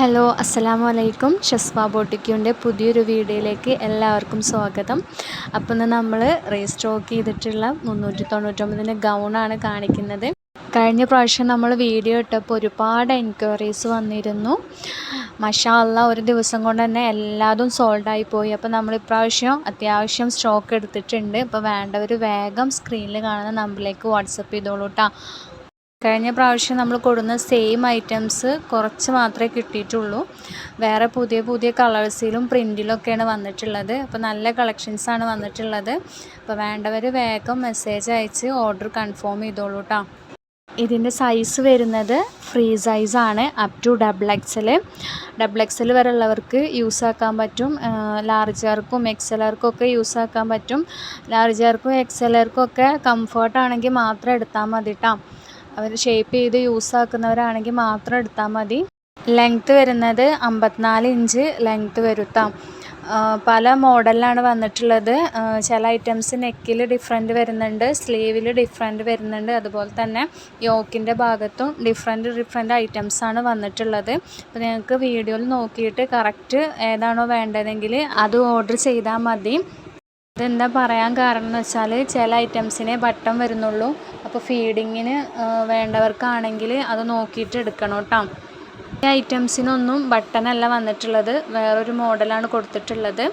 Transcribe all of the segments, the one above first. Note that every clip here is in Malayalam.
ഹലോ അസ്സലാമു അലൈക്കും ഷസ്വ ബോട്ടിക്യൂന്റെ പുതിയൊരു വീഡിയോയിലേക്ക് എല്ലാവർക്കും സ്വാഗതം. അപ്പോൾ ഇന്ന് നമ്മൾ റീസ്റ്റോക്ക് ചെയ്തിട്ടുള്ള മുന്നൂറ്റി തൊണ്ണൂറ്റൊമ്പതിന്റെ ഗൗണാണ് കാണിക്കുന്നത്. കഴിഞ്ഞ പ്രാവശ്യം നമ്മൾ വീഡിയോ ഇട്ടപ്പോൾ ഒരുപാട് എൻക്വയറീസ് വന്നിരുന്നു. മഷാല്ല ഒരു ദിവസം കൊണ്ട് തന്നെ എല്ലാതും സോൾഡായി പോയി. അപ്പോൾ നമ്മൾ ഇപ്രാവശ്യം അത്യാവശ്യം സ്റ്റോക്ക് എടുത്തിട്ടുണ്ട്. അപ്പോൾ വേണ്ടവർ വേഗം സ്ക്രീനിൽ കാണുന്ന നമ്പറിലേക്ക് വാട്സപ്പ് ചെയ്തോളൂ കേട്ടോ കഴിഞ്ഞ പ്രാവശ്യം നമ്മൾ കൊടുന്ന സെയിം ഐറ്റംസ് കുറച്ച് മാത്രമേ കിട്ടിയിട്ടുള്ളൂ. വേറെ പുതിയ പുതിയ കളേഴ്സിലും പ്രിന്റിലൊക്കെയാണ് വന്നിട്ടുള്ളത്. അപ്പോൾ നല്ല കളക്ഷൻസാണ് വന്നിട്ടുള്ളത്. അപ്പോൾ വേണ്ടവർ വേഗം മെസ്സേജ് അയച്ച് ഓർഡർ കൺഫേം ചെയ്തോളൂ കേട്ടോ ഇതിന്റെ സൈസ് വരുന്നത് ഫ്രീ സൈസാണ് up to double XL double XL വരെ ഉള്ളവർക്ക് യൂസ് ആക്കാൻ പറ്റും. ലാർജുകാർക്കും എക്സലർക്കും ഒക്കെ യൂസ് ആക്കാൻ പറ്റും. ലാർജുകാർക്കും എക്സലർക്കും ഒക്കെ കംഫർട്ടാണെങ്കിൽ മാത്രം എടുത്താൽ മതി കേട്ടോ അവർ ഷേപ്പ് ചെയ്ത് യൂസ് ആക്കുന്നവരാണെങ്കിൽ മാത്രം എടുത്താൽ മതി. ലെങ്ത്ത് വരുന്നത് അമ്പത്തിനാല് ഇഞ്ച് ലെങ്ത്ത് വരുത്താം. പല മോഡലിലാണ് വന്നിട്ടുള്ളത്. ചില ഐറ്റംസ് നെക്കിൽ ഡിഫറെന്റ് വരുന്നുണ്ട് സ്ലീവിൽ ഡിഫറെന്റ് വരുന്നുണ്ട്. അതുപോലെ തന്നെ യോക്കിന്റെ ഭാഗത്തും ഡിഫറെന്റ് ഡിഫറെന്റ് ഐറ്റംസാണ് വന്നിട്ടുള്ളത്. അപ്പോൾ നിങ്ങൾക്ക് വീഡിയോയിൽ നോക്കിയിട്ട് കറക്റ്റ് ഏതാണോ വേണ്ടതെങ്കിൽ അത് ഓർഡർ ചെയ്താൽ മതി. ഇതെന്താ പറയാൻ കാരണം എന്ന് വെച്ചാൽ ചില ഐറ്റംസിനെ ബട്ടൺ വരുന്നുള്ളൂ. അപ്പോൾ ഫീഡിങ്ങിന് വേണ്ടവർക്കാണെങ്കിൽ അത് നോക്കിയിട്ട് എടുക്കണം കേട്ടോ. ഈ ഐറ്റംസിനൊന്നും ബട്ടണല്ല വന്നിട്ടുള്ളത്. വേറൊരു മോഡലാണ് കൊടുത്തിട്ടുള്ളത്.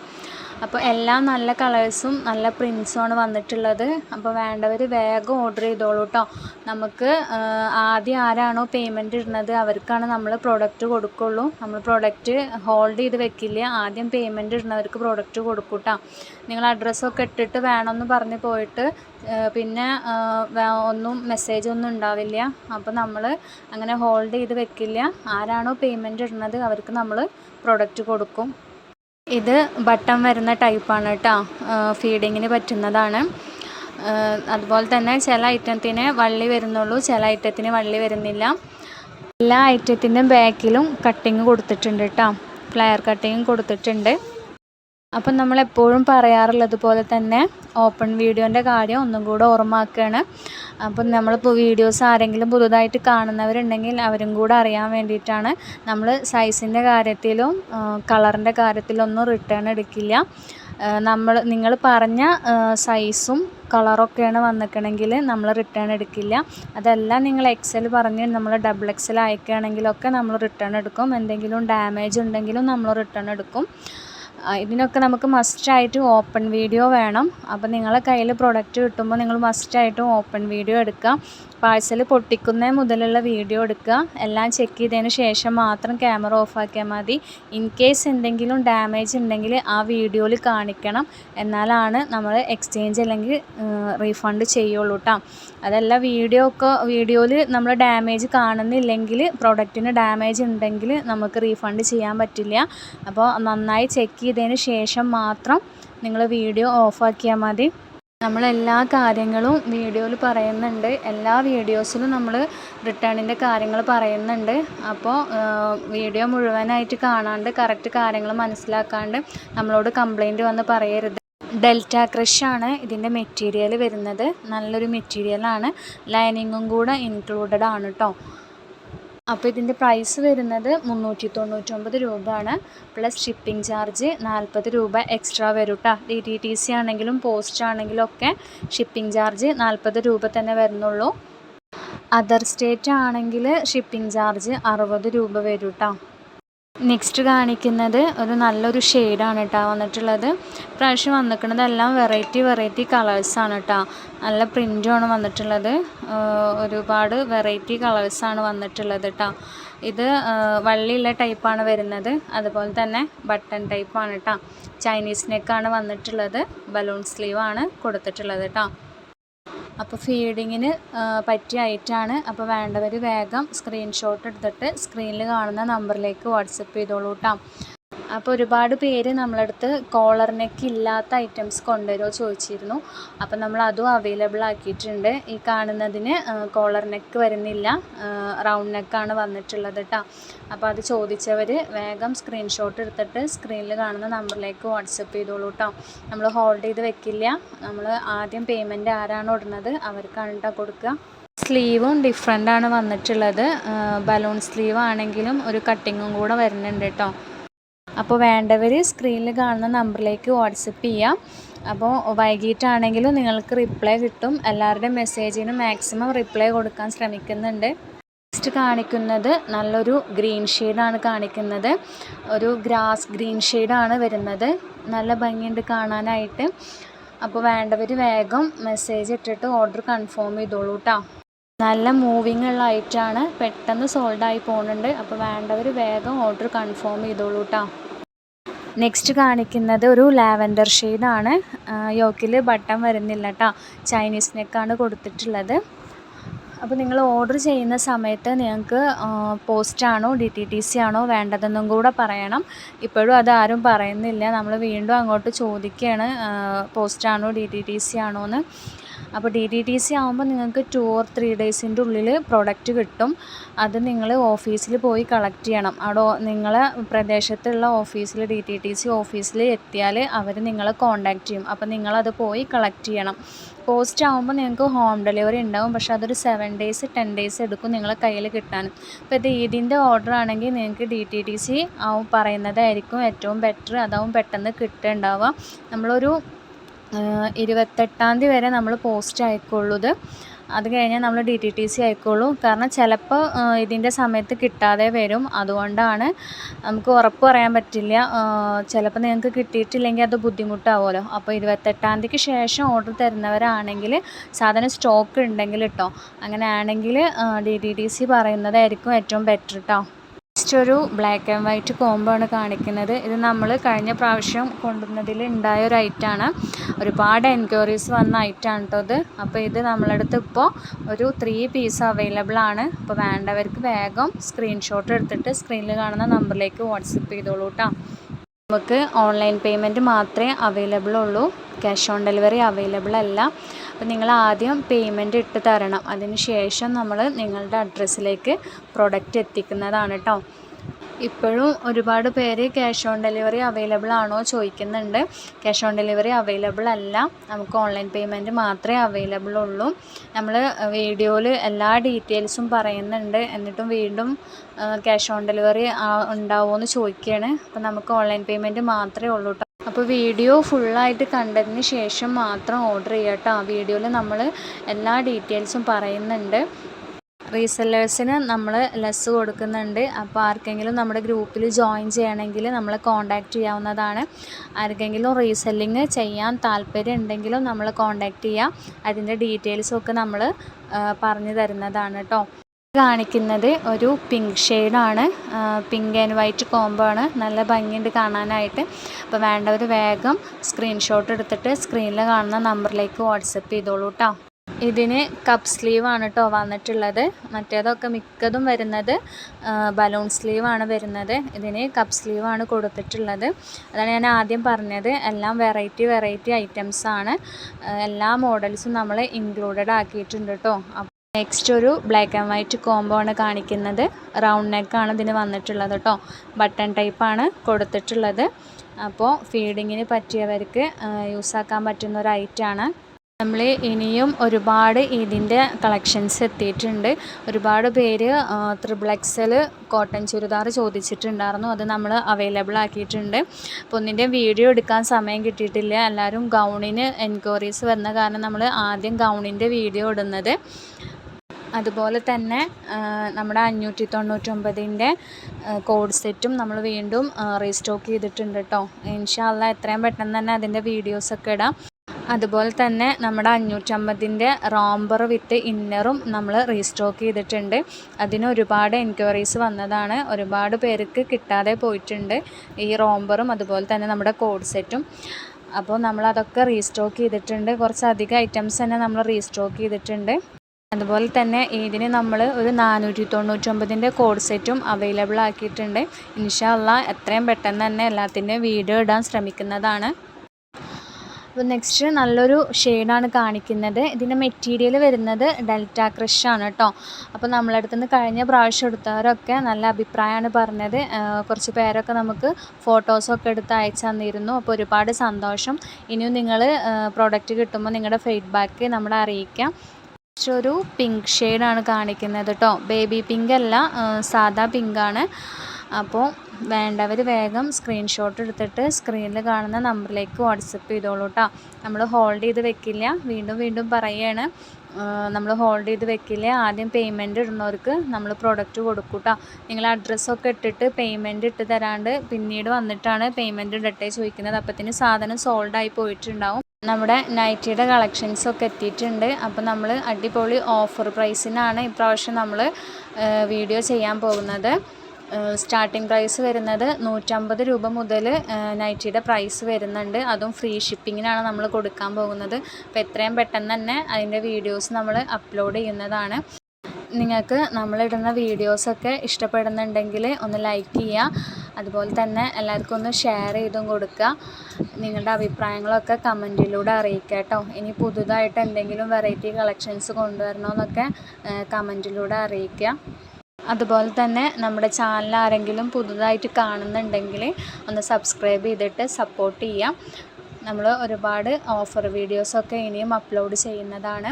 അപ്പോൾ എല്ലാം നല്ല കളേഴ്സും നല്ല പ്രിൻസുമാണ് വന്നിട്ടുള്ളത്. അപ്പോൾ വേണ്ടവർ വേഗം ഓർഡർ ചെയ്തോളൂ കേട്ടോ നമുക്ക് ആദ്യം ആരാണോ പേയ്മെന്റ് ഇടുന്നത് അവർക്കാണ് നമ്മൾ പ്രോഡക്റ്റ് കൊടുക്കുള്ളൂ. നമ്മൾ പ്രോഡക്റ്റ് ഹോൾഡ് ചെയ്ത് വെക്കില്ല. ആദ്യം പേയ്മെന്റ് ഇടുന്നവർക്ക് പ്രോഡക്റ്റ് കൊടുക്കും കേട്ടോ നിങ്ങൾ അഡ്രസ്സൊക്കെ ഇട്ടിട്ട് വേണമെന്ന് പറഞ്ഞ് പോയിട്ട് പിന്നെ ഒന്നും മെസ്സേജ് ഒന്നും ഉണ്ടാവില്ല. അപ്പോൾ നമ്മൾ അങ്ങനെ ഹോൾഡ് ചെയ്ത് വെക്കില്ല. ആരാണോ പേയ്മെന്റ് ഇടുന്നത് അവർക്ക് നമ്മൾ പ്രോഡക്റ്റ് കൊടുക്കും. ഇത് ബട്ടൺ വരുന്ന ടൈപ്പാണ് കേട്ടോ ഫീഡിങ്ങിന് പറ്റുന്നതാണ്. അതുപോലെ തന്നെ ചില ഐറ്റത്തിന് വള്ളി വരുന്നുള്ളൂ. ചില ഐറ്റത്തിന് വള്ളി വരുന്നില്ല. എല്ലാ ഐറ്റത്തിന്റെയും ബാക്കിലും കട്ടിങ് കൊടുത്തിട്ടുണ്ട് കേട്ടോ ഫ്ലയർ കട്ടിങ് കൊടുത്തിട്ടുണ്ട്. അപ്പം നമ്മളെപ്പോഴും പറയാറുള്ളത് പോലെ തന്നെ ഓപ്പൺ വീഡിയോന്റെ കാര്യം ഒന്നും കൂടെ ഓർമ്മയാക്കുകയാണ്. അപ്പം നമ്മളിപ്പോൾ വീഡിയോസ് ആരെങ്കിലും പുതുതായിട്ട് കാണുന്നവരുണ്ടെങ്കിൽ അവരും കൂടെ അറിയാൻ വേണ്ടിയിട്ടാണ് നമ്മൾ സൈസിന്റെ കാര്യത്തിലും കളറിന്റെ കാര്യത്തിലൊന്നും റിട്ടേൺ എടുക്കില്ല. നമ്മൾ നിങ്ങൾ പറഞ്ഞ സൈസും കളറൊക്കെയാണ് വന്നിക്കണമെങ്കിൽ നമ്മൾ റിട്ടേൺ എടുക്കില്ല. അതെല്ലാം നിങ്ങൾ എക്സൽ പറഞ്ഞ് നമ്മൾ ഡബിൾ എക്സൽ അയക്കുകയാണെങ്കിലൊക്കെ നമ്മൾ റിട്ടേൺ എടുക്കും. എന്തെങ്കിലും ഡാമേജ് ഉണ്ടെങ്കിലും നമ്മൾ റിട്ടേൺ എടുക്കും. ഇതിനൊക്കെ നമുക്ക് മസ്റ്റായിട്ട് ഓപ്പൺ വീഡിയോ വേണം. അപ്പോൾ നിങ്ങളെ കയ്യിൽ പ്രൊഡക്റ്റ് കിട്ടുമ്പോൾ നിങ്ങൾ മസ്റ്റായിട്ടും ഓപ്പൺ വീഡിയോ എടുക്കുക പാഴ്സൽ പൊട്ടിക്കുന്ന മുതലുള്ള വീഡിയോ എടുക്കുക. എല്ലാം ചെക്ക് ചെയ്തതിന് ശേഷം മാത്രം ക്യാമറ ഓഫാക്കിയാൽ മതി. ഇൻ കേസ് എന്തെങ്കിലും ഡാമേജ് ഉണ്ടെങ്കിൽ ആ വീഡിയോയിൽ കാണിക്കണം. എന്നാലാണ് നമ്മൾ എക്സ്ചേഞ്ച് അല്ലെങ്കിൽ റീഫണ്ട് ചെയ്യുള്ളൂ കേട്ടോ അതല്ല വീഡിയോ ഒക്കെ വീഡിയോയിൽ നമ്മൾ ഡാമേജ് കാണുന്നില്ലെങ്കിൽ പ്രൊഡക്റ്റിന് ഡാമേജ് ഉണ്ടെങ്കിൽ നമുക്ക് റീഫണ്ട് ചെയ്യാൻ പറ്റില്ല. അപ്പോൾ നന്നായി ചെക്ക് ചെയ്തതിന് ശേഷം മാത്രം നിങ്ങൾ വീഡിയോ ഓഫാക്കിയാൽ മതി. നമ്മൾ എല്ലാ കാര്യങ്ങളും വീഡിയോയിൽ പറയുന്നുണ്ട്. എല്ലാ വീഡിയോസിലും നമ്മൾ റിട്ടേണിന്റെ കാര്യങ്ങൾ പറയുന്നുണ്ട്. അപ്പോൾ വീഡിയോ മുഴുവനായിട്ട് കാണാണ്ട് കറക്റ്റ് കാര്യങ്ങൾ മനസ്സിലാക്കാണ്ട് നമ്മളോട് കംപ്ലൈന്റ് വന്ന് പറയരുത്. ഡെൽറ്റ ക്രഷാണ് ഇതിന്റെ മെറ്റീരിയൽ വരുന്നത്. നല്ലൊരു മെറ്റീരിയലാണ്. ലൈനിങ്ങും കൂടെ ഇൻക്ലൂഡഡ് ആണ് കേട്ടോ അപ്പോൾ ഇതിന്റെ പ്രൈസ് വരുന്നത് മുന്നൂറ്റി തൊണ്ണൂറ്റൊമ്പത് രൂപയാണ്. പ്ലസ് ഷിപ്പിംഗ് ചാർജ് നാൽപ്പത് രൂപ എക്സ്ട്രാ വരും കേട്ടോ ഡി ടി ടി സി ആണെങ്കിലും പോസ്റ്റ് ആണെങ്കിലും ഒക്കെ ഷിപ്പിംഗ് ചാർജ് നാൽപ്പത് രൂപ തന്നെ വരുന്നുള്ളൂ. അതർ സ്റ്റേറ്റ് ആണെങ്കിൽ ഷിപ്പിംഗ് ചാർജ് അറുപത് രൂപ വരും കേട്ടോ നെക്സ്റ്റ് കാണിക്കുന്നത് ഒരു നല്ലൊരു ഷെയ്ഡാണ് കേട്ടോ വന്നിട്ടുള്ളത്. പ്രാവശ്യം വന്നിക്കുന്നതെല്ലാം വെറൈറ്റി വെറൈറ്റി കളേഴ്സാണ് കേട്ടോ നല്ല പ്രിന്റുമാണ് വന്നിട്ടുള്ളത്. ഒരുപാട് വെറൈറ്റി കളേഴ്സാണ് വന്നിട്ടുള്ളത് കേട്ടോ ഇത് വള്ളിയുള്ള ടൈപ്പാണ് വരുന്നത്. അതുപോലെ തന്നെ ബട്ടൺ ടൈപ്പാണ് കേട്ടോ ചൈനീസ് നെക്കാണ് വന്നിട്ടുള്ളത്. ബലൂൺ സ്ലീവാണ് കൊടുത്തിട്ടുള്ളത് കേട്ടോ അപ്പോൾ ഫീഡിങ്ങിന് പറ്റിയ ഐറ്റമാണ് അപ്പോൾ വേണ്ടവർ വേഗം സ്ക്രീൻഷോട്ട് എടുത്തിട്ട് സ്ക്രീനിൽ കാണുന്ന നമ്പറിലേക്ക് വാട്സപ്പ് ചെയ്തോളൂ കേട്ടോ അപ്പോൾ ഒരുപാട് പേര് നമ്മളടുത്ത് കോളർ നെക്ക് ഇല്ലാത്ത ഐറ്റംസ് കൊണ്ടുവരുമോ ചോദിച്ചിരുന്നു. അപ്പോൾ നമ്മൾ അതും അവൈലബിൾ ആക്കിയിട്ടുണ്ട്. ഈ കാണുന്നതിന് കോളർ നെക്ക് വരുന്നില്ല. റൗണ്ട് നെക്കാണ് വന്നിട്ടുള്ളത് കേട്ടോ അപ്പോൾ അത് ചോദിച്ചവർ വേഗം സ്ക്രീൻഷോട്ട് എടുത്തിട്ട് സ്ക്രീനിൽ കാണുന്ന നമ്പറിലേക്ക് വാട്സപ്പ് ചെയ്തോളൂ കേട്ടോ നമ്മൾ ഹോൾഡ് ചെയ്ത് വെക്കില്ല. നമ്മൾ ആദ്യം പേയ്മെന്റ് ആരാണോ ഇടുന്നത് അവർക്കാണ് കേട്ടോ കൊടുക്കുക. സ്ലീവും ഡിഫറെന്റ് ആണ് വന്നിട്ടുള്ളത്. ബലൂൺ സ്ലീവ് ആണെങ്കിലും ഒരു കട്ടിങ്ങും കൂടെ വരുന്നുണ്ട് കേട്ടോ അപ്പോൾ വേണ്ടവർ സ്ക്രീനിൽ കാണുന്ന നമ്പറിലേക്ക് വാട്സപ്പ് ചെയ്യാം. അപ്പോൾ വൈകിട്ടാണെങ്കിലും നിങ്ങൾക്ക് റിപ്ലൈ കിട്ടും. എല്ലാവരുടെയും മെസ്സേജിനും മാക്സിമം റിപ്ലൈ കൊടുക്കാൻ ശ്രമിക്കുന്നുണ്ട്. നെക്സ്റ്റ് കാണിക്കുന്നത് നല്ലൊരു ഗ്രീൻ ഷെയ്ഡാണ് കാണിക്കുന്നത്. ഒരു ഗ്രാസ് ഗ്രീൻ ഷെയ്ഡാണ് വരുന്നത്. നല്ല ഭംഗിയുണ്ട് കാണാനായിട്ട്. അപ്പോൾ വേണ്ടവർ വേഗം മെസ്സേജ് ഇട്ടിട്ട് ഓർഡർ കൺഫേം ചെയ്തോളൂ കേട്ടോ നല്ല മൂവിങ് ഉള്ള ഐറ്റാണ് പെട്ടെന്ന് സോൾഡ് ആയി പോകുന്നുണ്ട് അപ്പോൾ വേണ്ടവർ വേഗം ഓർഡർ കൺഫേം ചെയ്തോളൂ കേട്ടോ നെക്സ്റ്റ് കാണിക്കുന്നത് ഒരു ലാവൻഡർ ഷെയ്ഡാണ്. യോക്കിൽ ബട്ടൺ വരുന്നില്ല കേട്ടോ ചൈനീസ് നെക്കാണ് കൊടുത്തിട്ടുള്ളത്. അപ്പോൾ നിങ്ങൾ ഓർഡർ ചെയ്യുന്ന സമയത്ത് നിങ്ങൾക്ക് പോസ്റ്റാണോ ഡി ടി ടി സി ആണോ വേണ്ടതെന്നും കൂടെ പറയണം. ഇപ്പോഴും അത് ആരും പറയുന്നില്ല. നമ്മൾ വീണ്ടും അങ്ങോട്ട് ചോദിക്കുകയാണ് പോസ്റ്റാണോ ഡി ടി ടി സി ആണോ എന്ന് അപ്പോൾ ഡി ടി ടി സി ആകുമ്പോൾ നിങ്ങൾക്ക് ടു ഓർ ത്രീ ഡേയ്സിന്റെ ഉള്ളിൽ പ്രൊഡക്റ്റ് കിട്ടും. അത് നിങ്ങൾ ഓഫീസിൽ പോയി കളക്ട് ചെയ്യണം. അവിടെ നിങ്ങളെ പ്രദേശത്തുള്ള ഓഫീസിൽ ഡി ടി ടി സി ഓഫീസിൽ എത്തിയാൽ അവർ നിങ്ങളെ കോൺടാക്റ്റ് ചെയ്യും. അപ്പോൾ നിങ്ങളത് പോയി കളക്ട് ചെയ്യണം. പോസ്റ്റ് ആകുമ്പോൾ നിങ്ങൾക്ക് ഹോം ഡെലിവറി ഉണ്ടാവും. പക്ഷേ അതൊരു സെവൻ ഡേയ്സ് ടെൻ ഡേയ്സ് എടുക്കും നിങ്ങളെ കയ്യിൽ കിട്ടാൻ. ഇപ്പോൾ ഇത് ഈദിന്റെ ഓർഡർ ആണെങ്കിൽ നിങ്ങൾക്ക് ഡി ടി ടി സി ആവും പറയുന്നതായിരിക്കും ഏറ്റവും ബെറ്റർ അതാവും പെട്ടെന്ന് കിട്ടുന്നുണ്ടാവുക നമ്മളൊരു ഇരുപത്തെട്ടാം തീയതി വരെ നമ്മൾ പോസ്റ്റ് അയക്കുള്ളൂ ഇത് അത് കഴിഞ്ഞാൽ നമ്മൾ ഡി ടി ടി സി അയക്കുള്ളൂ. കാരണം ചിലപ്പോൾ ഇതിന്റെ സമയത്ത് കിട്ടാതെ വരും. അതുകൊണ്ടാണ് നമുക്ക് ഉറപ്പ് പറയാൻ പറ്റില്ല. ചിലപ്പോൾ നിങ്ങൾക്ക് കിട്ടിയിട്ടില്ലെങ്കിൽ അത് ബുദ്ധിമുട്ടാവുമല്ലോ. അപ്പോൾ ഇരുപത്തെട്ടാം തീയതിക്ക് ശേഷം ഓർഡർ തരുന്നവരാണെങ്കിൽ സാധനം സ്റ്റോക്ക് ഉണ്ടെങ്കിൽ കേട്ടോ അങ്ങനെ ആണെങ്കിൽ ഡി ടി ടി സി പറയുന്നതായിരിക്കും ഏറ്റവും ബെറ്റർ കേട്ടോ നെക്സ്റ്റ് ഒരു ബ്ലാക്ക് ആൻഡ് വൈറ്റ് കോംബോ ആണ് കാണിക്കുന്നത്. ഇത് നമ്മൾ കഴിഞ്ഞ പ്രാവശ്യം കൊണ്ടുവന്നതിൽ ഉണ്ടായ ഒരു ഐറ്റമാണ് ഒരുപാട് എൻക്വയറീസ് വന്ന ഐറ്റാണ് കേട്ടോ ഇത്. അപ്പോൾ ഇത് നമ്മളടുത്ത് ഇപ്പോൾ ഒരു ത്രീ പീസ് അവൈലബിൾ ആണ്. അപ്പോൾ വേണ്ടവർക്ക് വേഗം സ്ക്രീൻഷോട്ട് എടുത്തിട്ട് സ്ക്രീനിൽ കാണുന്ന നമ്പറിലേക്ക് വാട്സപ്പ് ചെയ്തോളൂ കേട്ടോ നമുക്ക് ഓൺലൈൻ പേയ്മെന്റ് മാത്രമേ അവൈലബിൾ ഉള്ളൂ. ക്യാഷ് ഓൺ ഡെലിവറി അവൈലബിൾ അല്ല. അപ്പോൾ നിങ്ങൾ ആദ്യം പേയ്മെന്റ് ഇട്ട് തരണം. അതിന് ശേഷം നമ്മൾ നിങ്ങളുടെ അഡ്രസ്സിലേക്ക് പ്രൊഡക്റ്റ് എത്തിക്കുന്നതാണ് കേട്ടോ ഇപ്പോഴും ഒരുപാട് പേര് ക്യാഷ് ഓൺ ഡെലിവറി അവൈലബിൾ ആണോ ചോദിക്കുന്നുണ്ട്. ക്യാഷ് ഓൺ ഡെലിവറി അവൈലബിൾ അല്ല. നമുക്ക് ഓൺലൈൻ പേയ്മെന്റ് മാത്രമേ അവൈലബിൾ ഉള്ളൂ. നമ്മൾ വീഡിയോയിൽ എല്ലാ ഡീറ്റെയിൽസും പറയുന്നുണ്ട്. എന്നിട്ടും വീണ്ടും ക്യാഷ് ഓൺ ഡെലിവറി ഉണ്ടാവുമോ എന്ന് ചോദിക്കുകയാണ്. അപ്പോൾ നമുക്ക് ഓൺലൈൻ പേയ്മെന്റ് മാത്രമേ ഉള്ളൂ അപ്പോൾ വീഡിയോ ഫുള്ളായിട്ട് കണ്ടതിന് ശേഷം മാത്രം ഓർഡർ ചെയ്യാം കേട്ടോ വീഡിയോയിൽ നമ്മൾ എല്ലാ ഡീറ്റെയിൽസും പറയുന്നുണ്ട്. റീസെല്ലേഴ്സിന് നമ്മൾ ലെസ് കൊടുക്കുന്നുണ്ട്. അപ്പോൾ ആർക്കെങ്കിലും നമ്മുടെ ഗ്രൂപ്പിൽ ജോയിൻ ചെയ്യണമെങ്കിൽ നമ്മളെ കോൺടാക്റ്റ് ചെയ്യാവുന്നതാണ്. ആർക്കെങ്കിലും റീസെല്ലിങ് ചെയ്യാൻ താല്പര്യം ഉണ്ടെങ്കിലും നമ്മൾ കോൺടാക്റ്റ് ചെയ്യാം. അതിന്റെ ഡീറ്റെയിൽസൊക്കെ നമ്മൾ പറഞ്ഞു തരുന്നതാണ് കേട്ടോ കാണിക്കുന്നത് ഒരു പിങ്ക് ഷെയ്ഡാണ്. പിങ്ക് ആൻഡ് വൈറ്റ് കോംബോ ആണ്. നല്ല ഭംഗിയുണ്ട് കാണാനായിട്ട്. അപ്പോൾ വേണ്ടവർ വേഗം സ്ക്രീൻഷോട്ട് എടുത്തിട്ട് സ്ക്രീനിൽ കാണുന്ന നമ്പറിലേക്ക് വാട്സപ്പ് ചെയ്തോളൂ കേട്ടോ ഇതിന് കപ്പ് സ്ലീവാണ് കേട്ടോ വന്നിട്ടുള്ളത്. മറ്റേതൊക്കെ മിക്കതും വരുന്നത് ബലൂൺ സ്ലീവാണ് വരുന്നത്. ഇതിന് കപ്പ് സ്ലീവാണ് കൊടുത്തിട്ടുള്ളത്. അതാണ് ഞാൻ ആദ്യം പറഞ്ഞത്. എല്ലാം വെറൈറ്റി വെറൈറ്റി ഐറ്റംസ് ആണ്. എല്ലാ മോഡൽസും നമ്മൾ ഇൻക്ലൂഡഡ് ആക്കിയിട്ടുണ്ട് കേട്ടോ നെക്സ്റ്റ് ഒരു ബ്ലാക്ക് ആൻഡ് വൈറ്റ് കോംബോ ആണ് കാണിക്കുന്നത്. റൗണ്ട് നെക്കാണ് ഇതിന് വന്നിട്ടുള്ളത് കേട്ടോ ബട്ടൺ ടൈപ്പാണ് കൊടുത്തിട്ടുള്ളത്. അപ്പോൾ ഫീഡിങ്ങിന് പറ്റിയവർക്ക് യൂസാക്കാൻ പറ്റുന്ന ഒരു ഐറ്റമാണ് നമ്മൾ ഇനിയും ഒരുപാട് ഇതിന്റെ കളക്ഷൻസ് എത്തിയിട്ടുണ്ട്. ഒരുപാട് പേര് ത്രിബിൾ കോട്ടൺ ചുരിദാർ ചോദിച്ചിട്ടുണ്ടായിരുന്നു. അത് നമ്മൾ അവൈലബിൾ ആക്കിയിട്ടുണ്ട്. അപ്പോൾ ഒന്നിന്റെ വീഡിയോ എടുക്കാൻ സമയം കിട്ടിയിട്ടില്ല. എല്ലാവരും ഗൗണിന് എൻക്വയറീസ് വന്ന കാരണം നമ്മൾ ആദ്യം ഗൗണിന്റെ വീഡിയോ ഇടുന്നത്. അതുപോലെ തന്നെ നമ്മുടെ അഞ്ഞൂറ്റി തൊണ്ണൂറ്റൊമ്പതിന്റെ കോഡ് സെറ്റും നമ്മൾ വീണ്ടും റീസ്റ്റോക്ക് ചെയ്തിട്ടുണ്ട് കേട്ടോ ഇൻഷാല്ല എത്രയും പെട്ടെന്ന് തന്നെ അതിന്റെ വീഡിയോസൊക്കെ ഇടാം. അതുപോലെ തന്നെ നമ്മുടെ അഞ്ഞൂറ്റമ്പതിന്റെ റോംബർ വിത്ത് ഇന്നറും നമ്മൾ റീസ്റ്റോക്ക് ചെയ്തിട്ടുണ്ട്. അതിന് ഒരുപാട് എൻക്വയറീസ് വന്നതാണ്. ഒരുപാട് പേർക്ക് കിട്ടാതെ പോയിട്ടുണ്ട് ഈ റോംബറും അതുപോലെ തന്നെ നമ്മുടെ കോഡ് സെറ്റും. അപ്പോൾ നമ്മളതൊക്കെ റീസ്റ്റോക്ക് ചെയ്തിട്ടുണ്ട്. കുറച്ചധികം ഐറ്റംസ് തന്നെ നമ്മൾ റീസ്റ്റോക്ക് ചെയ്തിട്ടുണ്ട്. അതുപോലെ തന്നെ ഇതിന് നമ്മൾ ഒരു നാനൂറ്റി തൊണ്ണൂറ്റൊമ്പതിന്റെ കോഡ് സെറ്റും അവൈലബിൾ ആക്കിയിട്ടുണ്ട്. ഇൻഷാല്ല എത്രയും പെട്ടെന്ന് തന്നെ എല്ലാത്തിന്റെയും വീഡിയോ ഇടാൻ ശ്രമിക്കുന്നതാണ്. അപ്പോൾ നെക്സ്റ്റ് നല്ലൊരു ഷെയ്ഡാണ് കാണിക്കുന്നത്. ഇതിന്റെ മെറ്റീരിയൽ വരുന്നത് ഡെൽറ്റ ക്രഷ് ആണ് കേട്ടോ അപ്പോൾ നമ്മളടുത്ത് നിന്ന് കഴിഞ്ഞ പ്രാവശ്യം എടുത്തവരൊക്കെ നല്ല അഭിപ്രായമാണ് പറഞ്ഞത്. കുറച്ച് പേരൊക്കെ നമുക്ക് ഫോട്ടോസൊക്കെ എടുത്ത് അയച്ചു തന്നിരുന്നു. അപ്പോൾ ഒരുപാട് സന്തോഷം. ഇനിയും നിങ്ങൾ പ്രോഡക്റ്റ് കിട്ടുമ്പോൾ നിങ്ങളുടെ ഫീഡ്ബാക്ക് നമ്മളെ അറിയിക്കാം. ഒരു പിങ്ക് ഷെയ്ഡാണ് കാണിക്കുന്നത് കേട്ടോ ബേബി പിങ്ക് അല്ല സാധാ പിങ്കാണ് അപ്പോൾ വേണ്ടവർ വേഗം സ്ക്രീൻഷോട്ട് എടുത്തിട്ട് സ്ക്രീനിൽ കാണുന്ന നമ്പറിലേക്ക് വാട്സപ്പ് ചെയ്തോളൂ കേട്ടോ നമ്മൾ ഹോൾഡ് ചെയ്ത് വെക്കില്ല. വീണ്ടും വീണ്ടും പറയുകയാണ് നമ്മൾ ഹോൾഡ് ചെയ്ത് വെക്കില്ല. ആദ്യം പേയ്മെന്റ് ഇടുന്നവർക്ക് നമ്മൾ പ്രോഡക്റ്റ് കൊടുക്കും കേട്ടോ നിങ്ങൾ അഡ്രസ്സൊക്കെ ഇട്ടിട്ട് പേയ്മെന്റ് ഇട്ട് തരാണ്ട് പിന്നീട് വന്നിട്ടാണ് പേയ്മെന്റ് ഇടട്ടെ ചോദിക്കുന്നത്. അപ്പത്തിന് സാധനം സോൾഡ് ആയി പോയിട്ടുണ്ടാവും. നമ്മുടെ നൈറ്റിയുടെ കളക്ഷൻസ് ഒക്കെ എത്തിയിട്ടുണ്ട്. അപ്പോൾ നമ്മൾ അടിപൊളി ഓഫർ പ്രൈസിനാണ് ഇപ്രാവശ്യം നമ്മൾ വീഡിയോ ചെയ്യാൻ പോകുന്നത്. സ്റ്റാർട്ടിംഗ് പ്രൈസ് വരുന്നത് നൂറ്റമ്പത് രൂപ മുതൽ നൈറ്റിയുടെ പ്രൈസ് വരുന്നുണ്ട്. അതും ഫ്രീ ഷിപ്പിങ്ങിനാണ് നമ്മൾ കൊടുക്കാൻ പോകുന്നത്. അപ്പോൾ എത്രയും പെട്ടെന്ന് തന്നെ അതിന്റെ വീഡിയോസ് നമ്മൾ അപ്ലോഡ് ചെയ്യുന്നതാണ്. നിങ്ങൾക്ക് നമ്മളിടുന്ന വീഡിയോസൊക്കെ ഇഷ്ടപ്പെടുന്നുണ്ടെങ്കിൽ ഒന്ന് ലൈക്ക് ചെയ്യുക. അതുപോലെ തന്നെ എല്ലാവർക്കും ഒന്ന് ഷെയർ ചെയ്തും കൊടുക്കുക. നിങ്ങളുടെ അഭിപ്രായങ്ങളൊക്കെ കമന്റിലൂടെ അറിയിക്കുക കേട്ടോ. ഇനി പുതുതായിട്ട് എന്തെങ്കിലും വെറൈറ്റി കളക്ഷൻസ് കൊണ്ടുവരണമെന്നൊക്കെ കമന്റിലൂടെ അറിയിക്കുക. അതുപോലെ തന്നെ നമ്മുടെ ചാനൽ ആരെങ്കിലും പുതുതായിട്ട് കാണുന്നുണ്ടെങ്കിൽ ഒന്ന് സബ്സ്ക്രൈബ് ചെയ്തിട്ട് സപ്പോർട്ട് ചെയ്യാം. നമ്മൾ ഒരുപാട് ഓഫർ വീഡിയോസൊക്കെ ഇനിയും അപ്ലോഡ് ചെയ്യുന്നതാണ്.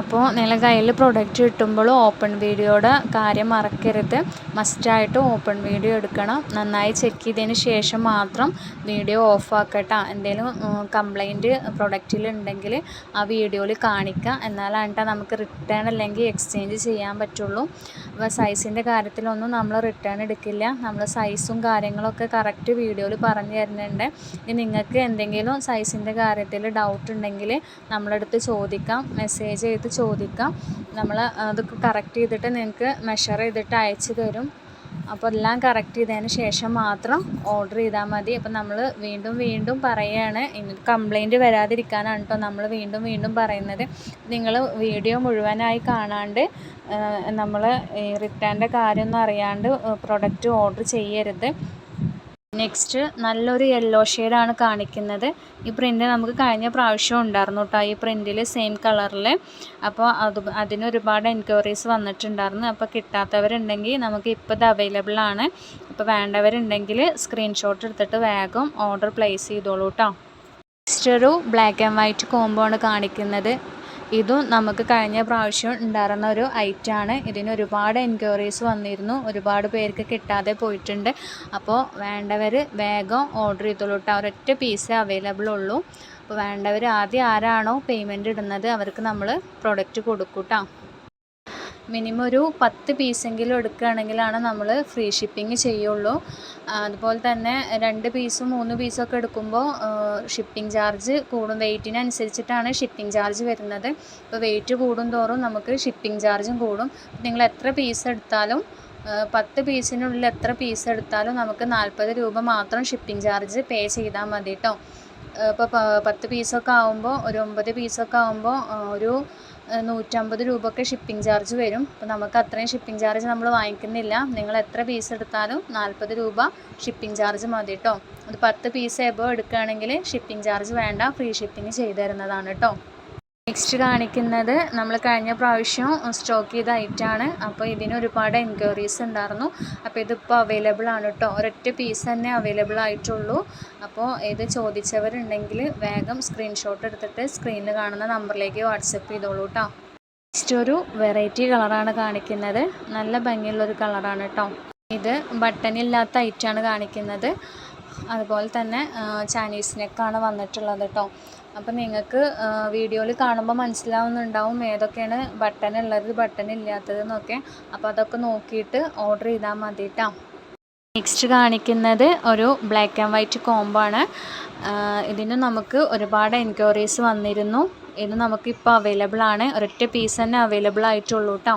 അപ്പോൾ നിങ്ങളുടെ കയ്യിൽ പ്രൊഡക്റ്റ് കിട്ടുമ്പോൾ ഓപ്പൺ വീഡിയോയുടെ കാര്യം മറക്കരുത്. മസ്റ്റായിട്ട് ഓപ്പൺ വീഡിയോ എടുക്കണം. നന്നായി ചെക്ക് ചെയ്തതിന് ശേഷം മാത്രം വീഡിയോ ഓഫ് ആക്കട്ടോ എന്തെങ്കിലും കംപ്ലൈന്റ് പ്രൊഡക്റ്റിൽ ഉണ്ടെങ്കിൽ ആ വീഡിയോയിൽ കാണിക്കുക എന്നാലാണ് നമുക്ക് റിട്ടേൺ അല്ലെങ്കിൽ എക്സ്ചേഞ്ച് ചെയ്യാൻ പറ്റുള്ളൂ. അപ്പോൾ സൈസിന്റെ കാര്യത്തിലൊന്നും നമ്മൾ റിട്ടേൺ എടുക്കില്ല. നമ്മൾ സൈസും കാര്യങ്ങളൊക്കെ കറക്റ്റ് വീഡിയോയിൽ പറഞ്ഞു തരുന്നുണ്ട്. ഇനി നിങ്ങൾക്ക് എന്തെങ്കിലും സൈസിന്റെ കാര്യത്തിൽ ഡൗട്ട് ഉണ്ടെങ്കിൽ നമ്മളടുത്ത് ചോദിക്കാം. മെസ്സേജ് ചെയ്ത് ചോദിക്കാം. നമ്മൾ അതൊക്കെ കറക്റ്റ് ചെയ്തിട്ട് നിങ്ങൾക്ക് മെഷർ ചെയ്തിട്ട് അയച്ചു തരും. അപ്പോൾ എല്ലാം കറക്റ്റ് ചെയ്തതിന് ശേഷം മാത്രം ഓർഡർ ചെയ്താൽ മതി. അപ്പോൾ നമ്മൾ വീണ്ടും വീണ്ടും പറയുകയാണ് കംപ്ലൈന്റ് വരാതിരിക്കാനാണ് കേട്ടോ നമ്മൾ വീണ്ടും വീണ്ടും പറയുന്നത്. നിങ്ങൾ വീഡിയോ മുഴുവനായി കാണാണ്ട് നമ്മൾ റിട്ടേണിന്റെ കാര്യമൊന്നും അറിയാണ്ട് പ്രൊഡക്റ്റ് ഓർഡർ ചെയ്യരുത്. നെക്സ്റ്റ് നല്ലൊരു യെല്ലോ ഷെയ്ഡാണ് കാണിക്കുന്നത്. ഈ പ്രിന്റ് നമുക്ക് കഴിഞ്ഞ പ്രാവശ്യം ഉണ്ടായിരുന്നു കേട്ടോ ഈ പ്രിന്റിൽ സെയിം കളറിൽ അപ്പോൾ അത് അതിന് ഒരുപാട് എൻക്വയറീസ് വന്നിട്ടുണ്ടായിരുന്നു. അപ്പോൾ കിട്ടാത്തവരുണ്ടെങ്കിൽ നമുക്ക് ഇപ്പോൾ ഇത് അവൈലബിൾ ആണ്. അപ്പോൾ വേണ്ടവരുണ്ടെങ്കിൽ സ്ക്രീൻഷോട്ട് എടുത്തിട്ട് വേഗം ഓർഡർ പ്ലേസ് ചെയ്തോളൂ കേട്ടോ നെക്സ്റ്റ് ഒരു ബ്ലാക്ക് ആൻഡ് വൈറ്റ് കോംബോ ആണ് കാണിക്കുന്നത്. ഇതും നമുക്ക് കഴിഞ്ഞ പ്രാവശ്യം ഉണ്ടായിരുന്ന ഒരു ഐറ്റമാണ് ഇതിന് ഒരുപാട് എൻക്വയറീസ് വന്നിരുന്നു. ഒരുപാട് പേർക്ക് കിട്ടാതെ പോയിട്ടുണ്ട്. അപ്പോൾ വേണ്ടവർ വേഗം ഓർഡർ ചെയ്തോളൂ കേട്ടോ. ഒരൊറ്റ പീസേ അവൈലബിൾ ഉള്ളൂ. അപ്പോൾ വേണ്ടവർ ആദ്യം ആരാണോ പേയ്മെന്റ് ഇടുന്നത് അവർക്ക് നമ്മൾ പ്രൊഡക്റ്റ് കൊടുക്കൂട്ടോ കേട്ടോ. മിനിമം ഒരു പത്ത് പീസെങ്കിലും എടുക്കുകയാണെങ്കിലാണ് നമ്മൾ ഫ്രീ ഷിപ്പിംഗ് ചെയ്യുള്ളൂ. അതുപോലെ തന്നെ രണ്ട് പീസും മൂന്ന് പീസും ഒക്കെ എടുക്കുമ്പോൾ ഷിപ്പിംഗ് ചാർജ് കൂടും. വെയിറ്റിനനുസരിച്ചിട്ടാണ് ഷിപ്പിംഗ് ചാർജ് വരുന്നത്. ഇപ്പോൾ വെയിറ്റ് കൂടും തോറും നമുക്ക് ഷിപ്പിംഗ് ചാർജും കൂടും. നിങ്ങൾ എത്ര പീസ് എടുത്താലും പത്ത് പീസിനുള്ളിൽ എത്ര പീസ് എടുത്താലും നമുക്ക് നാൽപ്പത് രൂപ മാത്രം ഷിപ്പിംഗ് ചാർജ് പേ ചെയ്താൽ മതി കേട്ടോ ഇപ്പോൾ പത്ത് പീസൊക്കെ ആകുമ്പോൾ ഒരു ഒമ്പത് പീസൊക്കെ ആകുമ്പോൾ ഒരു നൂറ്റമ്പത് രൂപയൊക്കെ ഷിപ്പിംഗ് ചാർജ് വരും. അപ്പോൾ നമുക്ക് അത്രയും ഷിപ്പിംഗ് ചാർജ് നമ്മൾ വാങ്ങിക്കുന്നില്ല. നിങ്ങൾ എത്ര പീസ് എടുത്താലും നാൽപ്പത് രൂപ ഷിപ്പിംഗ് ചാർജ് മതി കേട്ടോ അത് പത്ത് പീസ് എബോ എടുക്കുകയാണെങ്കിൽ ഷിപ്പിംഗ് ചാർജ് വേണ്ട. ഫ്രീ ഷിപ്പിംഗ് ചെയ്തു തരുന്നതാണ് കേട്ടോ നെക്സ്റ്റ് കാണിക്കുന്നത് നമ്മൾ കഴിഞ്ഞ പ്രാവശ്യം സ്റ്റോക്ക് ചെയ്ത ഐറ്റാണ് അപ്പോൾ ഇതിന് ഒരുപാട് എൻക്വയറീസ് ഉണ്ടായിരുന്നു. അപ്പോൾ ഇതിപ്പോൾ അവൈലബിൾ ആണ് കേട്ടോ ഒരൊറ്റ പീസ് തന്നെ അവൈലബിൾ ആയിട്ടുള്ളൂ. അപ്പോൾ ഇത് ചോദിച്ചവരുണ്ടെങ്കിൽ വേഗം സ്ക്രീൻഷോട്ട് എടുത്തിട്ട് സ്ക്രീനിൽ കാണുന്ന നമ്പറിലേക്ക് വാട്സപ്പ് ചെയ്തോളൂ കേട്ടോ നെക്സ്റ്റ് ഒരു വെറൈറ്റി കളറാണ് കാണിക്കുന്നത്. നല്ല ഭംഗിയുള്ളൊരു കളറാണ് കേട്ടോ ഇത് ബട്ടണില്ലാത്ത ഐറ്റാണ് കാണിക്കുന്നത്. അതുപോലെ തന്നെ ചൈനീസ് വന്നിട്ടുള്ളത് കേട്ടോ അപ്പം നിങ്ങൾക്ക് വീഡിയോയിൽ കാണുമ്പോൾ മനസ്സിലാവുന്നുണ്ടാവും ഏതൊക്കെയാണ് ബട്ടൺ ഉള്ളത് ബട്ടൺ ഇല്ലാത്തത് എന്നൊക്കെ അപ്പോൾ അതൊക്കെ നോക്കിയിട്ട് ഓർഡർ ചെയ്താൽ മതി കേട്ടോ നെക്സ്റ്റ് കാണിക്കുന്നത് ഒരു ബ്ലാക്ക് ആൻഡ് വൈറ്റ് കോംബോ ആണ്. ഇതിന് നമുക്ക് ഒരുപാട് എൻക്വയറീസ് വന്നിരുന്നു. ഇത് നമുക്കിപ്പോൾ അവൈലബിൾ ആണ്. ഒരൊറ്റ പീസ് തന്നെ അവൈലബിൾ ആയിട്ടുള്ളൂ കേട്ടോ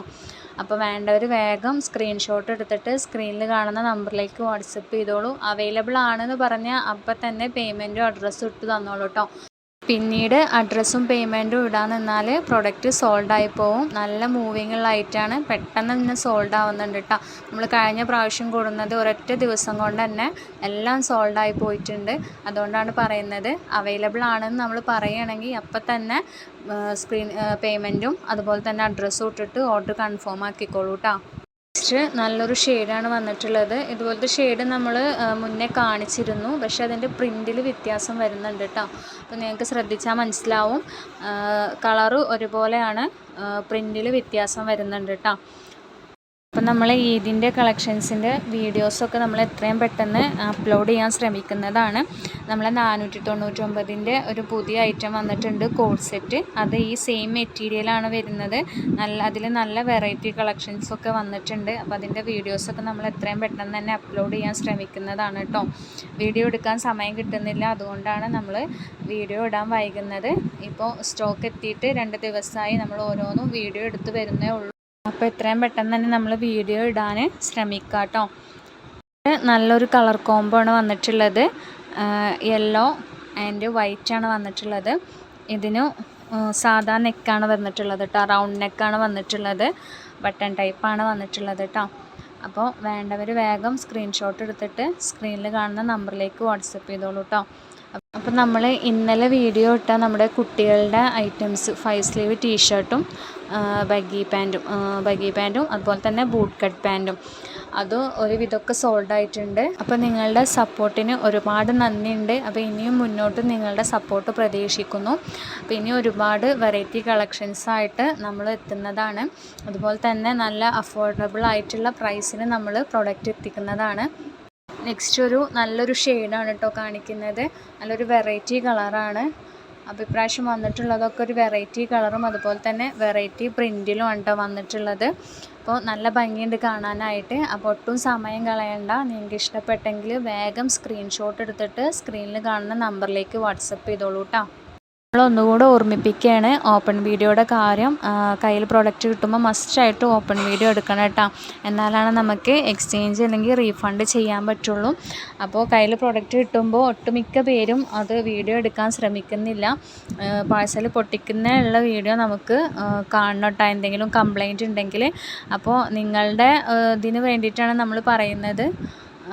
അപ്പോൾ വേണ്ടവർ വേഗം സ്ക്രീൻഷോട്ട് എടുത്തിട്ട് സ്ക്രീനിൽ കാണുന്ന നമ്പറിലേക്ക് വാട്സപ്പ് ചെയ്തോളൂ. അവൈലബിൾ ആണെന്ന് പറഞ്ഞാൽ അപ്പം തന്നെ പേയ്മെന്റും അഡ്രസ്സും ഇട്ട് തന്നോളൂ കേട്ടോ പിന്നീട് അഡ്രസ്സും പേയ്മെന്റും ഇടാൻ നിന്നാൽ പ്രൊഡക്റ്റ് സോൾഡ് ആയി പോവും. നല്ല മൂവിങ് ഉള്ള ഐറ്റമാണ് പെട്ടെന്ന് തന്നെ സോൾഡ് ആവുന്നുണ്ട് കേട്ടോ നമ്മൾ കഴിഞ്ഞ പ്രാവശ്യം കൂടുന്നത് ഒരൊറ്റ ദിവസം കൊണ്ട് തന്നെ എല്ലാം സോൾഡ് ആയി പോയിട്ടുണ്ട്. അതുകൊണ്ടാണ് പറയുന്നത്. അവൈലബിൾ ആണെന്ന് നമ്മൾ പറയുകയാണെങ്കിൽ അപ്പം തന്നെ സ്ക്രീൻ പേയ്മെന്റും അതുപോലെ തന്നെ അഡ്രസ്സും ഇട്ടിട്ട് ഓർഡർ കൺഫേം ആക്കിക്കോളൂ കേട്ടോ നെക്സ്റ്റ് നല്ലൊരു ഷെയ്ഡാണ് വന്നിട്ടുള്ളത്. ഇതുപോലത്തെ ഷെയ്ഡ് നമ്മൾ മുന്നേ കാണിച്ചിരുന്നു. പക്ഷേ അതിന്റെ പ്രിന്റിൽ വ്യത്യാസം വരുന്നുണ്ട് കേട്ടോ അപ്പോൾ നിങ്ങൾക്ക് ശ്രദ്ധിച്ചാൽ മനസ്സിലാവും. കളറ് ഒരുപോലെയാണ് പ്രിന്റിൽ വ്യത്യാസം വരുന്നുണ്ട് കേട്ടോ അപ്പം നമ്മൾ ഈദിന്റെ കളക്ഷൻസിന്റെ വീഡിയോസൊക്കെ നമ്മൾ എത്രയും പെട്ടെന്ന് അപ്ലോഡ് ചെയ്യാൻ ശ്രമിക്കുന്നതാണ്. നമ്മൾ നാനൂറ്റി തൊണ്ണൂറ്റൊമ്പതിന്റെ ഒരു പുതിയ ഐറ്റം വന്നിട്ടുണ്ട് കോഡ് സെറ്റ് അത് ഈ സെയിം മെറ്റീരിയലാണ് വരുന്നത്. നല്ല അതിൽ നല്ല വെറൈറ്റി കളക്ഷൻസൊക്കെ വന്നിട്ടുണ്ട്. അപ്പോൾ അതിന്റെ വീഡിയോസൊക്കെ നമ്മൾ എത്രയും പെട്ടെന്ന് തന്നെ അപ്ലോഡ് ചെയ്യാൻ ശ്രമിക്കുന്നതാണ് കേട്ടോ വീഡിയോ എടുക്കാൻ സമയം കിട്ടുന്നില്ല. അതുകൊണ്ടാണ് നമ്മൾ വീഡിയോ ഇടാൻ വൈകുന്നത്. ഇപ്പോൾ സ്റ്റോക്ക് എത്തിയിട്ട് രണ്ട് ദിവസമായി നമ്മൾ ഓരോന്നും വീഡിയോ എടുത്ത് വരുന്നേ ഉള്ളൂ. അപ്പോൾ എത്രയും പെട്ടെന്ന് തന്നെ നമ്മൾ വീഡിയോ ഇടാൻ ശ്രമിക്കുക കേട്ടോ നല്ലൊരു കളർ കോംബോ ആണ് വന്നിട്ടുള്ളത്. യെല്ലോ ആൻഡ് വൈറ്റ് ആണ് വന്നിട്ടുള്ളത്. ഇതിന് സാധാ നെക്കാണ് വന്നിട്ടുള്ളത് കേട്ടോ റൗണ്ട് നെക്കാണ് വന്നിട്ടുള്ളത്. ബട്ടൺ ടൈപ്പാണ് വന്നിട്ടുള്ളത് കേട്ടോ അപ്പോൾ വേണ്ടവർ വേഗം സ്ക്രീൻഷോട്ട് എടുത്തിട്ട് സ്ക്രീനിൽ കാണുന്ന നമ്പറിലേക്ക് വാട്സപ്പ് ചെയ്തോളൂ കേട്ടോ അപ്പോൾ നമ്മൾ ഇന്നലെ വീഡിയോ ഇട്ട നമ്മുടെ കുട്ടികളുടെ ഐറ്റംസ് ഫൈവ് സ്ലീവ് ടീഷർട്ടും ബഗി പാന്റും ബഗ്ഗി പാന്റും അതുപോലെ തന്നെ ബൂട്ട് കട്ട് പാന്റും അത് ഒരുവിധമൊക്കെ സോൾഡ് ആയിട്ടുണ്ട്. അപ്പോൾ നിങ്ങളുടെ സപ്പോർട്ടിന് ഒരുപാട് നന്ദിയുണ്ട്. അപ്പോൾ ഇനിയും മുന്നോട്ട് നിങ്ങളുടെ സപ്പോർട്ട് പ്രതീക്ഷിക്കുന്നു. അപ്പോൾ ഇനി ഒരുപാട് വെറൈറ്റി കളക്ഷൻസ് ആയിട്ട് നമ്മൾ എത്തുന്നതാണ്. അതുപോലെ തന്നെ നല്ല അഫോർഡബിൾ ആയിട്ടുള്ള പ്രൈസിന് നമ്മൾ പ്രൊഡക്റ്റ് എത്തിക്കുന്നതാണ്. നെക്സ്റ്റ് ഒരു നല്ലൊരു ഷെയ്ഡാണ് കേട്ടോ കാണിക്കുന്നത്. നല്ലൊരു വെറൈറ്റി കളറാണ് അപ്പോൾ ഇപ്രാവശ്യം വന്നിട്ടുള്ളതൊക്കെ ഒരു വെറൈറ്റി കളറും അതുപോലെ തന്നെ വെറൈറ്റി പ്രിന്റിലും ഉണ്ട് വന്നിട്ടുള്ളത്. അപ്പോൾ നല്ല ഭംഗിയുണ്ട് കാണാനായിട്ട്. അപ്പോൾ ഒട്ടും സമയം കളയണ്ട. നിങ്ങൾക്ക് ഇഷ്ടപ്പെട്ടെങ്കിൽ വേഗം സ്ക്രീൻഷോട്ട് എടുത്തിട്ട് സ്ക്രീനിൽ കാണുന്ന നമ്പറിലേക്ക് വാട്സപ്പ് ചെയ്തോളൂ കേട്ടോ നമ്മൾ ഒന്നുകൂടെ ഓർമ്മിപ്പിക്കുകയാണ് ഓപ്പൺ വീഡിയോയുടെ കാര്യം. കയ്യിൽ പ്രോഡക്റ്റ് കിട്ടുമ്പോൾ മസ്റ്റായിട്ട് ഓപ്പൺ വീഡിയോ എടുക്കണം കേട്ടോ. എന്നാലാണ് നമുക്ക് എക്സ്ചേഞ്ച് അല്ലെങ്കിൽ റീഫണ്ട് ചെയ്യാൻ പറ്റുള്ളൂ. അപ്പോൾ കയ്യിൽ പ്രോഡക്റ്റ് കിട്ടുമ്പോൾ ഒട്ടുമിക്ക പേരും അത് വീഡിയോ എടുക്കാൻ ശ്രമിക്കുന്നില്ല. പാഴ്സൽ പൊട്ടിക്കുന്ന ഉള്ള വീഡിയോ നമുക്ക് കാണണം കേട്ടോ. എന്തെങ്കിലും കംപ്ലൈന്റ് ഉണ്ടെങ്കിൽ അപ്പോൾ നിങ്ങളുടെ ഇതിന് വേണ്ടിയിട്ടാണ് നമ്മൾ പറയുന്നത്.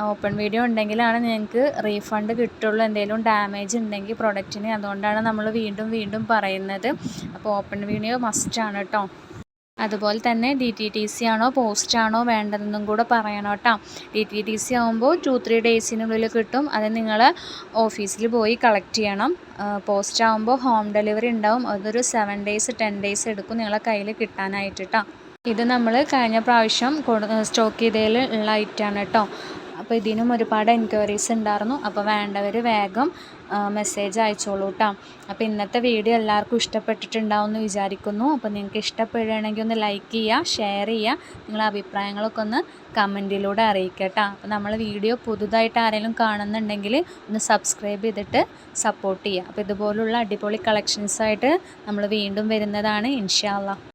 ഓപ്പൺ വീഡിയോ ഉണ്ടെങ്കിലാണ് നിങ്ങൾക്ക് റീഫണ്ട് കിട്ടുള്ളൂ. എന്തെങ്കിലും ഡാമേജ് ഉണ്ടെങ്കിൽ പ്രൊഡക്റ്റിന്. അതുകൊണ്ടാണ് നമ്മൾ വീണ്ടും വീണ്ടും പറയുന്നത്. അപ്പോൾ ഓപ്പൺ വീഡിയോ മസ്റ്റാണ് കേട്ടോ അതുപോലെ തന്നെ ഡി ടി ടി സി ആണോ പോസ്റ്റ് ആണോ വേണ്ടതെന്നും കൂടെ പറയണം കേട്ടോ ഡി ടി ടി സി ആകുമ്പോൾ ടു ത്രീ ഡേയ്സിനുള്ളിൽ കിട്ടും. അത് നിങ്ങൾ ഓഫീസിൽ പോയി കളക്ട് ചെയ്യണം. പോസ്റ്റ് ആകുമ്പോൾ ഹോം ഡെലിവറി ഉണ്ടാവും. അതൊരു സെവൻ ഡേയ്സ് ടെൻ ഡേയ്സ് എടുക്കും നിങ്ങളെ കയ്യിൽ കിട്ടാനായിട്ട് കേട്ടോ ഇത് നമ്മൾ കഴിഞ്ഞ പ്രാവശ്യം സ്റ്റോക്ക് ചെയ്തതിൽ ഉള്ള ഐറ്റമാണ് കേട്ടോ അപ്പോൾ ഇതിനും ഒരുപാട് എൻക്വയറീസ് ഉണ്ടായിരുന്നു. അപ്പോൾ വേണ്ടവർ വേഗം മെസ്സേജ് അയച്ചോളൂ കേട്ടോ അപ്പോൾ ഇന്നത്തെ വീഡിയോ എല്ലാവർക്കും ഇഷ്ടപ്പെട്ടിട്ടുണ്ടാവും എന്ന് വിചാരിക്കുന്നു. അപ്പോൾ നിങ്ങൾക്ക് ഇഷ്ടപ്പെടുകയാണെങ്കിൽ ഒന്ന് ലൈക്ക് ചെയ്യുക ഷെയർ ചെയ്യുക. നിങ്ങളുടെ അഭിപ്രായങ്ങളൊക്കെ ഒന്ന് കമന്റിലൂടെ അറിയിക്കുക അപ്പോൾ നമ്മൾ വീഡിയോ പുതുതായിട്ട് ആരെങ്കിലും കാണുന്നുണ്ടെങ്കിൽ ഒന്ന് സബ്സ്ക്രൈബ് ചെയ്തിട്ട് സപ്പോർട്ട് ചെയ്യുക. അപ്പോൾ ഇതുപോലുള്ള അടിപൊളി കളക്ഷൻസായിട്ട് നമ്മൾ വീണ്ടും വരുന്നതാണ്. ഇൻഷാല്ല